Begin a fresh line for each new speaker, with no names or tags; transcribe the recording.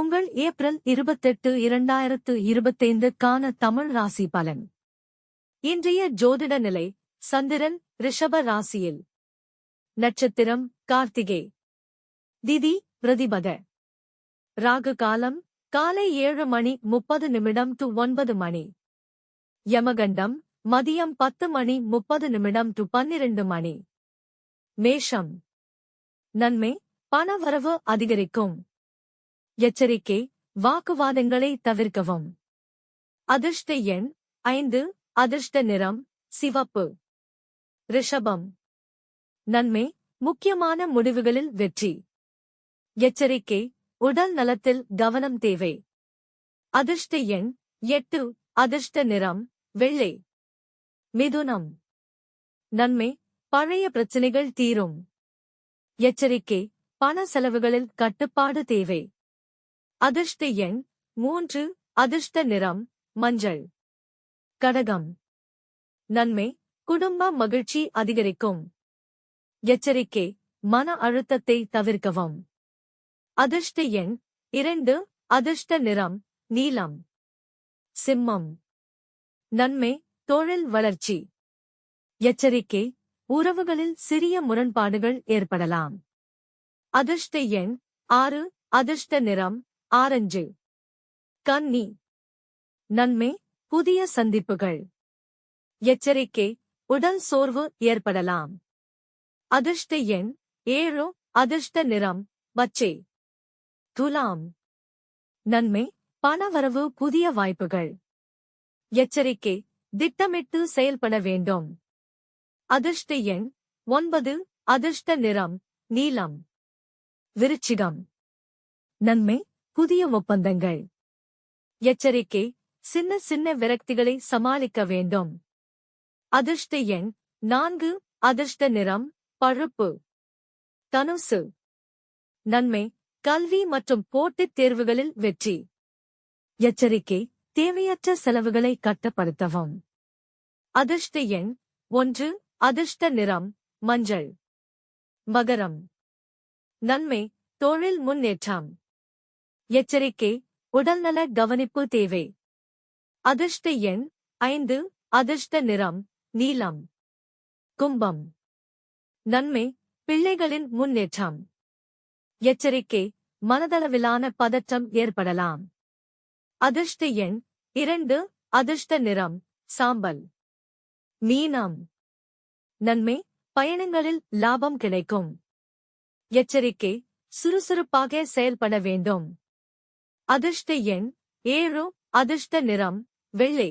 உங்கள் ஏப்ரல் இருபத்தெட்டு இரண்டாயிரத்து இருபத்தைந்துக்கான தமிழ் ராசி பலன். இன்றைய ஜோதிட நிலை சந்திரன் ரிஷப ராசியில். நட்சத்திரம் கார்த்திகே. திதி பிரதிபத. ராகு காலம் காலை ஏழு மணி முப்பது நிமிடம் டு ஒன்பது மணி. யமகண்டம் மதியம் பத்து மணி முப்பது நிமிடம் டு பன்னிரண்டு மணி. மேஷம். நன்மை பணவரவு அதிகரிக்கும். எச்சரிக்கை வாக்குவாதங்களை தவிர்க்கவும். அதிர்ஷ்ட எண் ஐந்து அதிர்ஷ்ட நிறம் சிவப்பு. ரிஷபம். நன்மை முக்கியமான முடிவுகளில் வெற்றி. எச்சரிக்கை உடல் நலத்தில் கவனம் தேவை. அதிர்ஷ்ட எண் எட்டு அதிர்ஷ்ட நிறம் வெள்ளை. மிதுனம். நன்மை பழைய பிரச்சினைகள் தீரும். எச்சரிக்கை பண செலவுகளில் கட்டுப்பாடு தேவை. அதிர்ஷ்ட எண் மூன்று அதிர்ஷ்ட நிறம் மஞ்சள். கடகம். நன்மை குடும்ப மகிழ்ச்சி அதிகரிக்கும். எச்சரிக்கை மன அழுத்தத்தை தவிர்க்கவும். அதிர்ஷ்ட எண் இரண்டு அதிர்ஷ்ட நிறம் நீலம். சிம்மம். நன்மை தொழில் வளர்ச்சி. எச்சரிக்கை உறவுகளில் சிறிய முரண்பாடுகள் ஏற்படலாம். அதிர்ஷ்ட எண் ஆறு அதிர்ஷ்ட நிறம் ஆரஞ்சு. கன்னி. நன்மை புதிய சந்திப்புகள். எச்சரிக்கை உடல் சோர்வு ஏற்படலாம். அதிர்ஷ்ட எண் ஏழு அதிர்ஷ்ட நிறம் பச்சை. துலாம். நன்மை பணவரவு புதிய வாய்ப்புகள். எச்சரிக்கை திட்டமிட்டு செயல்பட வேண்டும். அதிர்ஷ்ட எண் ஒன்பது அதிர்ஷ்ட நிறம் நீலம். விருச்சிகம். நன்மை புதிய ஒப்பந்தங்கள். எச்சரிக்கை சின்ன சின்ன விரக்திகளை சமாளிக்க வேண்டும். அதிர்ஷ்ட எண் நான்கு அதிர்ஷ்ட நிறம் பழுப்பு. தனுசு. நன்மை கல்வி மற்றும் போட்டித் தேர்வுகளில் வெற்றி. எச்சரிக்கை தேவையற்ற செலவுகளை கட்டுப்படுத்தவும். அதிர்ஷ்ட எண் ஒன்று அதிர்ஷ்ட நிறம் மஞ்சள். மகரம். நன்மை தொழில் முன்னேற்றம். எச்சரிக்கை உடல்நல கவனிப்பு தேவை. அதிர்ஷ்ட எண் ஐந்து அதிர்ஷ்ட நிறம் நீலம் கும்பம். நன்மை பிள்ளைகளின் முன்னேற்றம். எச்சரிக்கை மனதளவிலான பதற்றம் ஏற்படலாம். அதிர்ஷ்ட எண் இரண்டு அதிர்ஷ்ட நிறம் சாம்பல். மீனம். நன்மை பயணங்களில் லாபம் கிடைக்கும். எச்சரிக்கை சுறுசுறுப்பாக செயல்பட வேண்டும். அதிர்ஷ்ட எண் ஏழு அதிர்ஷ்ட நிறம் வெள்ளை.